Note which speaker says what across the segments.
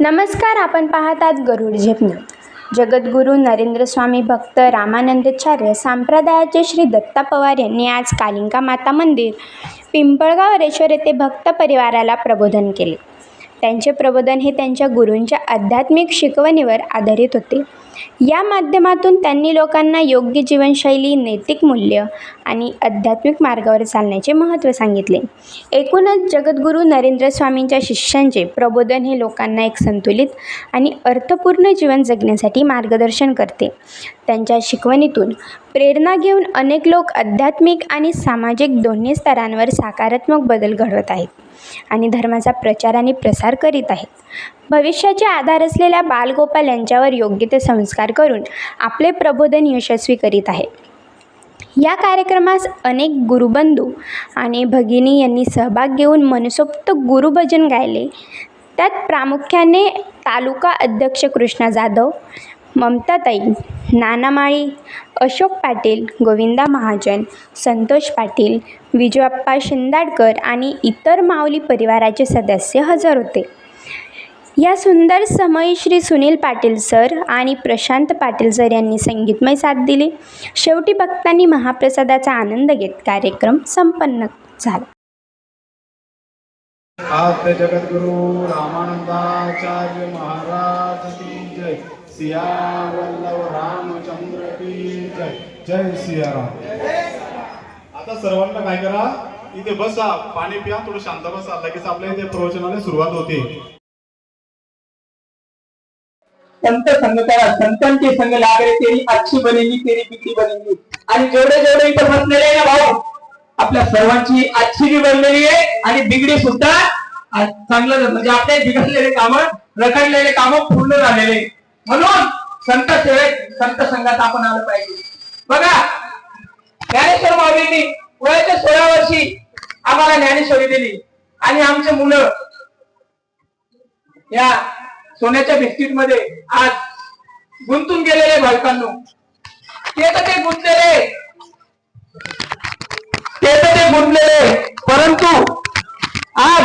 Speaker 1: नमस्कार आपण पाहतात गरुड झेप जगद्गुरू नरेंद्र स्वामी भक्त रामानंदाचार्य संप्रदायाचे श्री दत्ता पवार यांनी आज कालिंका माता मंदिर पिंपळगाव रेश्वर येथे भक्त परिवाराला प्रबोधन केले. त्यांचे प्रबोधन हे त्यांच्या गुरूंच्या आध्यात्मिक शिकवणीवर आधारित होते. या माध्यमातून त्यांनी लोकांना योग्य जीवनशैली नैतिक मूल्य आणि आध्यात्मिक मार्गावर चालण्याचे महत्त्व सांगितले. एकूणच जगद्गुरू नरेंद्र स्वामींच्या शिष्यांचे प्रबोधन हे लोकांना एक संतुलित आणि अर्थपूर्ण जीवन जगण्यासाठी मार्गदर्शन करते. त्यांच्या शिकवणीतून प्रेरणा घेऊन अनेक लोक आध्यात्मिक आणि सामाजिक दोन्ही स्तरांवर सकारात्मक बदल घडवत आहेत. आणि धर्माचा प्रचार आणि प्रसार करीत आहेत भविष्याचे आधार असलेल्या बालगोपाल यांच्यावर योग्य ते संस्कार करून आपले प्रबोधन यशस्वी करीत आहे. या कार्यक्रमास अनेक गुरुबंधू आणि भगिनी यांनी सहभाग घेऊन मनसोक्त गुरुभजन गायले. त्यात प्रामुख्याने तालुका अध्यक्ष कृष्णा जाधव ममताताई नानामाळी अशोक पाटील गोविंदा महाजन संतोष पाटील विजयप्पा शिंदाडकर आणि इतर माऊली परिवाराचे सदस्य हजर होते. या सुंदर समयी श्री सुनील पाटील सर आणि प्रशांत पाटील सर यांनी संगीतमय साथ दिली. शेवटी भक्तांनी महाप्रसादाचा आनंद घेत कार्यक्रम संपन्न झाला.
Speaker 2: जगद्गुरु रामानंदाचार्य महाराज की सिया वल्लभ रामचंद्र की जय जय सियाराम. आता सर्वांना काय करा? इथे बसा पाणी प्या थोडं शांत बसा. लगेच आपल्या इथे प्रवचनाला सुरुवात होते.
Speaker 3: संत संग करा संतांचे संग लागले तेरी अच्छी बनेली तेरी बिगडी बनेली. आणि जेवढे जेवढे इथं बसलेले आहे ना भाऊ आपल्या सर्वांची अच्छी बी बनलेली आहे आणि बिगडी सुद्धा आज चांगलं झालं. म्हणजे आपले बिघडलेले काम रखडलेले काम पूर्ण झालेले. म्हणून संत सेवेत संत संघात आपण आलं पाहिजे. बघा ज्ञानेश्वर माऊलींनी वयाच्या सोळा वर्षी आम्हाला ज्ञानेश्वरी दिली. आणि आमचे मुलं या सोन्याच्या बिस्किटमध्ये आज गुंतून गेलेले बालकांनो ते तर ते गुंतलेले. ते तर ते गुंतलेले. परंतु आज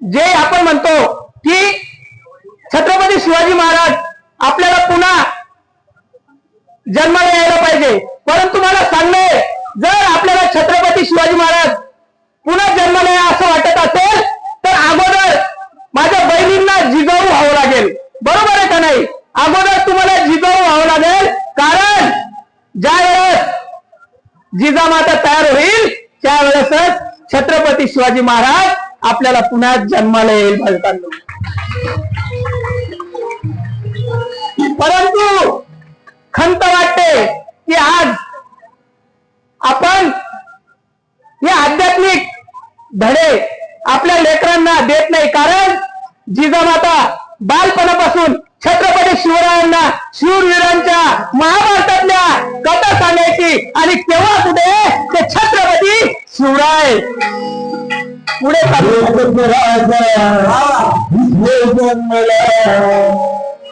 Speaker 3: जे आपण म्हणतो की छत्रपती शिवाजी महाराज आपल्याला पुन्हा जन्माला यायला पाहिजे. परंतु मला सांगणे जर आपल्याला छत्रपती शिवाजी महाराज पुन्हा जन्माला या असं वाटत असेल तर अगोदर माझ्या बहिणींना जिजाऊ व्हावं लागेल. बरोबर आहे का नाही? अगोदर तुम्हाला जिजाऊ व्हावं लागेल कारण ज्या वेळेस जिजामाता तयार होईल त्यावेळेसच छत्रपती शिवाजी महाराज आपल्याला पुन्हा जन्माला येईल बालकांना. परंतु खंत वाटते की आज आपण हे आध्यात्मिक धडे आपल्या लेकरांना देत नाही. कारण जिजामाता बालपणापासून छत्रपती शिवरायांना शूरवीरांच्या महाभारतातल्या कथा सांगायची आणि तेव्हा कुठे ते छत्रपती शिवराय. पुढे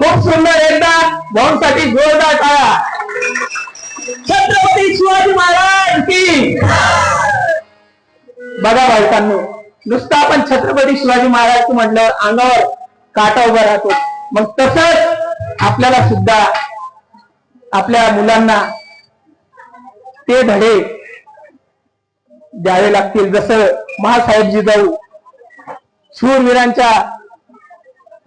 Speaker 3: खूप सुंदर एकदा भाऊसाठी जोरदार टाळा शिवाजी महाराज! बघा बालकांनो नुसतं आपण छत्रपती शिवाजी महाराज म्हटलं अंगावर काटा उभा राहतो. मग तसंच आपल्याला सुद्धा आपल्या मुलांना ते धडे द्यावे लागतील. जसं महासाहेब जिजाऊ शूरवीरांच्या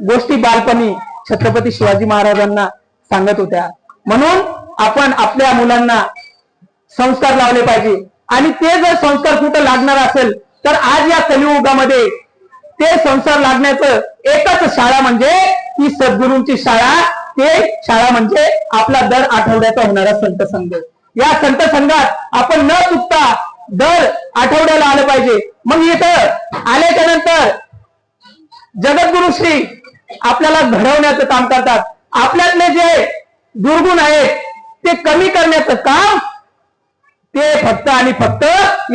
Speaker 3: गोष्टी बालपणी छत्रपती शिवाजी महाराजांना सांगत होत्या. म्हणून आपण आपल्या मुलांना संस्कार लावले पाहिजे. आणि ते जर संस्कार कुठं लागणार असेल तर आज या कलियुगामध्ये ते संस्कार लागण्याचं एकच शाळा म्हणजे ती सद्गुरूंची शाळा. ते शाळा म्हणजे आपला दर आठवड्याचा होणारा संत संघ. या संत संघात आपण न चुकता दर आठवड्याला आलं पाहिजे. मग इथं आल्याच्यानंतर जगद्गुरु श्री आपल्याला घडवण्याचं काम करतात. आपल्यातले जे दुर्गुण आहेत ते कमी करण्याचं काम ते फक्त आणि फक्त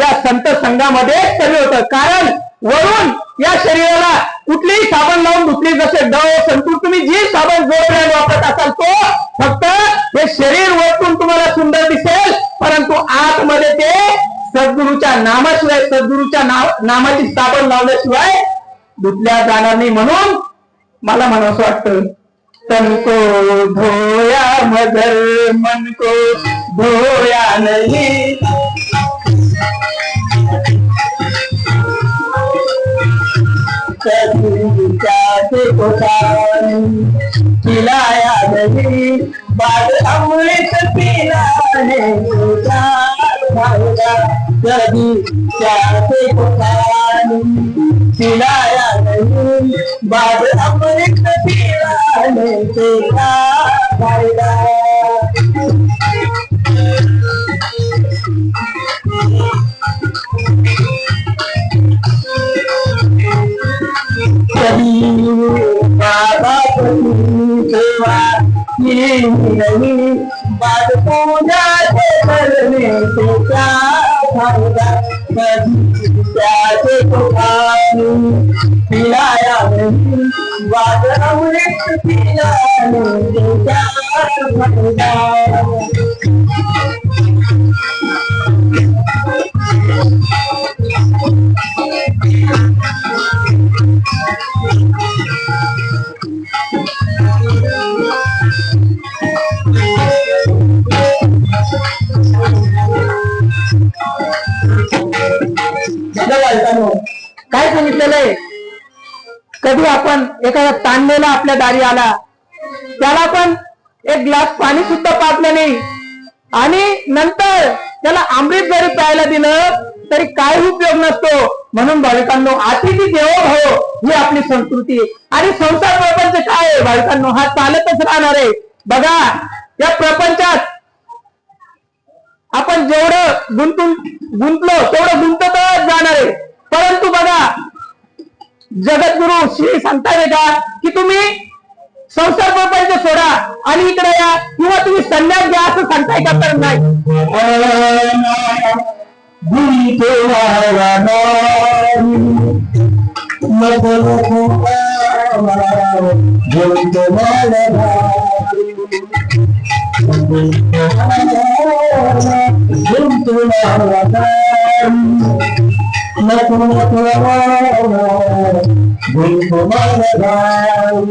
Speaker 3: या संत संघामध्ये कमी होतं कारण वरून या शरीराला कुठलीही साबण लावून धुतली जसे डव संतूर तुम्ही जी साबण जोडण्याने वापरत असाल तो फक्त हे शरीर वरतून तुम्हाला सुंदर दिसेल. परंतु आतमध्ये ते सद्गुरूच्या नामाशिवाय सद्गुरूच्या नाव नामाची साबण लावल्याशिवाय धुतल्या जाणार नाही म्हणून मला म्हणावं वाटतं. तन को धोया मगर मन को धोया नहीं। खिलाया नहीं। बाद अमृत पिलाने कभी जाते को खिलाया नहीं। बाद अमृत बात पूजा से करने से क्या फायदा कभी प्यासे को पानी पिलाया नहीं बात अमृत पिलाने से क्या फायदा बघा बालकांनो, काय सांगितलेलंय? कधी आपण एखादा ताणलेला आपल्या दारी आला त्याला पण एक ग्लास पाणी सुद्धा पाजलं नाही. आणि नंतर त्याला अमृत जरी प्यायला दिलं तरी काय उपयोग नसतो. म्हणून भाविकांनो अतिथी देवो भाव ही आपली संस्कृती. आणि संसार प्रपंच काय भाविकांनो हा चालतच राहणार आहे. बघा या प्रपंचात आपण जेवढं गुंतून गुंतलो तेवढं गुंततच जाणार आहे. परंतु बघा जगद्गुरु श्री सांगताय का की तुम्ही संसार प्रपंच सोडा आणि इकडे या किंवा तुम्ही संन्यास घ्या असं सांगताय का तर नाही. زرت العربان لكم أطلعنا زرت العربان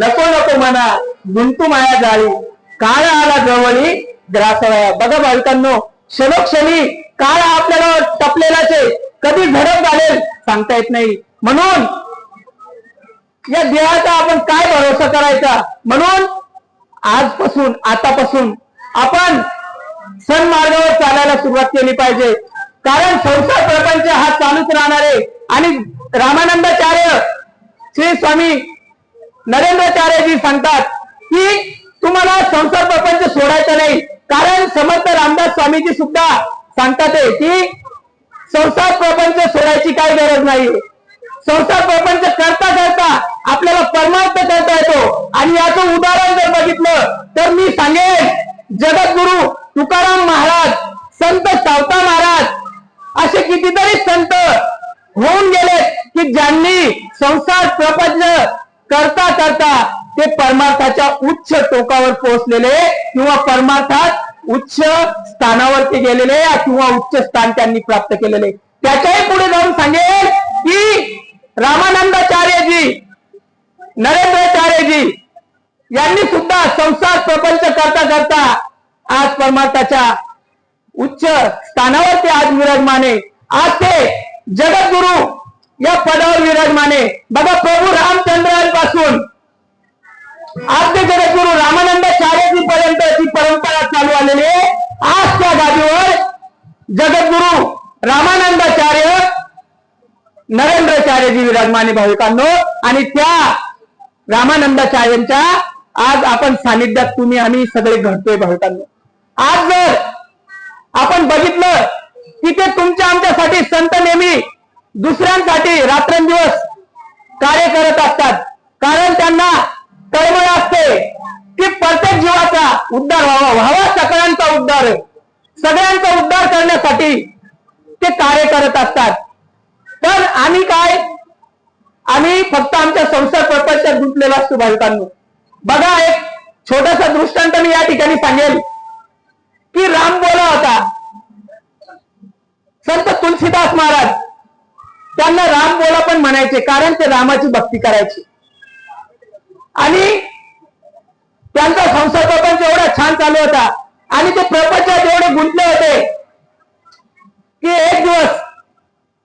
Speaker 3: नको नको म्हणा. गुंतू माया जाळी. काळ आला जवळी ग्रासवया बघा बालकांनो क्षणोक्षणी काळ आपल्याला टपलेलाच. आहे कधी झडप घालेल सांगता येत नाही. म्हणून या देहाचा आपण काय भरोसा करायचा? म्हणून आजपासून आतापासून आपण सण मार्गावर चालायला सुरुवात केली पाहिजे. कारण संसार प्रपंच हा चालूच राहणार आहे. आणि रामानंदाचार्य श्री स्वामी नरेंद्राचार्यजी सांगतात की तुम्हाला संसार प्रपंच सोडायचा नाही. कारण समर्थ रामदास स्वामीजी सुद्धा सांगतात की संसार प्रपंच सोडायची काही गरज नाही संसार प्रपंच करता करता आपल्याला परमार्थ करता येतो. आणि याचं उदाहरण जर बघितलं तर मी सांगेन जगद्गुरु तुकाराम महाराज होऊन गेले की ज्यांनी संसार प्रपंच करता करता ते परमार्थाच्या उच्च टोकावर पोहोचलेले किंवा परमार्थात उच्च स्थानावरती गेलेले किंवा उच्च स्थान त्यांनी प्राप्त केलेले. त्याच्याही पुढे जाऊन सांगेल की रामानंदाचार्यजी नरेंद्राचार्यजी यांनी सुद्धा संसार प्रपंच करता करता आज परमार्थाच्या उच्च स्थानावरती आज विराजमाने. आज ते जगद्गुरु या पदावर विराजमाने बघा प्रभू रामचंद्रांपासून आज ते जगद्गुरु रामानंदाचार्यजी पर्यंत ती परंपरा चालू आलेली आहे. आज त्या गादीवर जगद्गुरु रामानंदाचार्य नरेंद्राचार्यजी विराजमाने भाविकांनो. आणि त्या रामानंदाचार्यांच्या आज आपण सानिध्यात तुम्ही आम्ही सगळे घडतोय भाविकांनो. आज जर आपण बघितलं की ते तुमच्या आमच्यासाठी संत नेहमी दुसऱ्यांसाठी रात्रंदिवस कार्य करत असतात. कारण त्यांना तळमळ असते की प्रत्येक जीवाचा उद्धार व्हावा. व्हावा सगळ्यांचा उद्धार. सगळ्यांचा उद्धार करण्यासाठी ते कार्य करत असतात. तर आम्ही काय? आम्ही फक्त आमच्या संसार प्रपंचात गुंतलेलो असतो भाविकांनो. बघा एक छोटासा दृष्टांत मी या ठिकाणी सांगेल. की राम बोला होता. संत तुलसीदास महाराज त्यांना राम बोला पण म्हणायचे कारण ते रामाची भक्ती करायचे. आणि त्यांचा संसार प्रपंच एवढा छान चालू होता आणि ते प्रपंचात एवढे गुंतले होते की एक दिवस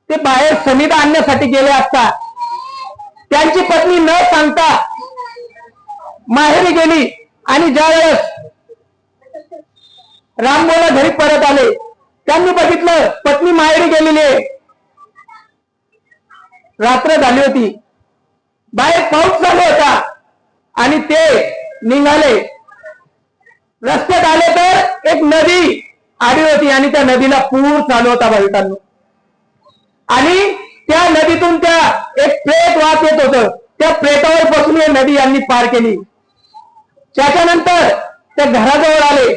Speaker 3: ते बाहेर समिधा आणण्यासाठी गेले असता त्यांची पत्नी न सांगता माहेरी गेली आणि ज्या वेळेस रामबोला घरी परत आले त्यांनी बघितलं पत्नी माहेरी गेलेली आहे. रात्र झाली होती. बाहेर पाऊस चालू होता. आणि ते निघाले. रस्त्यात आले तर एक नदी आली होती आणि त्या नदीला पूर चालू होता भाविकांनो आणि त्या नदीतून त्या एक प्रेत वाहत येत होतं. त्या प्रेतावर बसून ही नदी यांनी पार केली. त्याच्यानंतर त्या घराजवळ आले.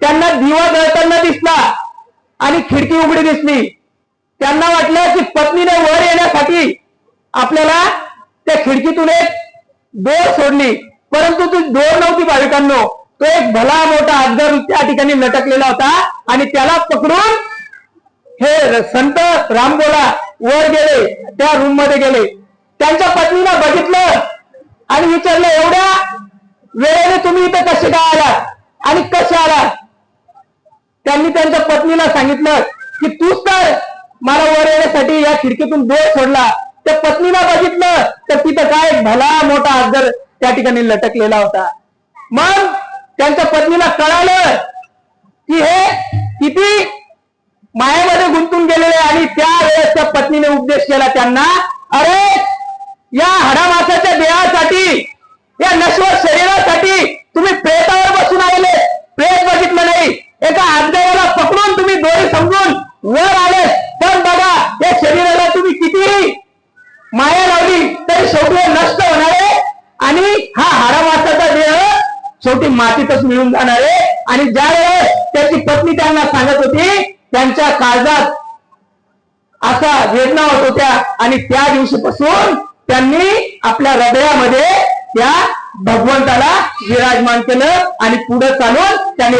Speaker 3: त्यांना दिवा जळताना दिसला. आणि खिडकी उघडी दिसली. त्यांना वाटलं की पत्नीने वर येण्यासाठी आपल्याला त्या खिडकीतून एक दोर सोडली. परंतु ती दोर नव्हती भाविकांनो तो एक भला मोठा अजगर त्या ठिकाणी लटकलेला होता आणि त्याला पकडून हे संत रामबोला वर गेले त्या रूममध्ये गेले. त्यांच्या पत्नीला बघितलं आणि विचारलं एवढ्या वेळेने तुम्ही इथं कसे काय आलात? आणि कसे आलात? त्यांनी त्यांच्या पत्नीला सांगितलं की तूच तर मला वर येण्यासाठी या खिडकीतून डोळ सोडला. त्या पत्नीला बघितलं तर तिथं काय भला मोठा अजगर त्या ठिकाणी लटकलेला होता. मग त्यांच्या पत्नीला कळालं की हे किती मायामध्ये गुंतून गेलेले आणि त्यावेळेस त्या पत्नीने उपदेश केला त्यांना अरे या हडामासाच्या देहासाठी या नश्वर शरीरासाठी तुम्ही प्रेतावर बसून आलेले प्रेत बघितलं नाही. एका आजगावाला पकडून तुम्ही दोरी समजून वर आले. पण बघा या शरीराला तुम्ही किती माया लावली तरी शेवटी नष्ट होणार आहे. आणि हा हाडामासाचा देह शेवटी मातीतच मिळून जाणार आहे. आणि ज्या वेळेस त्याची पत्नी त्यांना सांगत होती त्यांच्या काळजात असा वेदना होत होत्या. आणि त्या दिवशीपासून त्यांनी आपल्या हृदयामध्ये त्या भगवंताला विराजमान केलं आणि पुढे चालून त्यांनी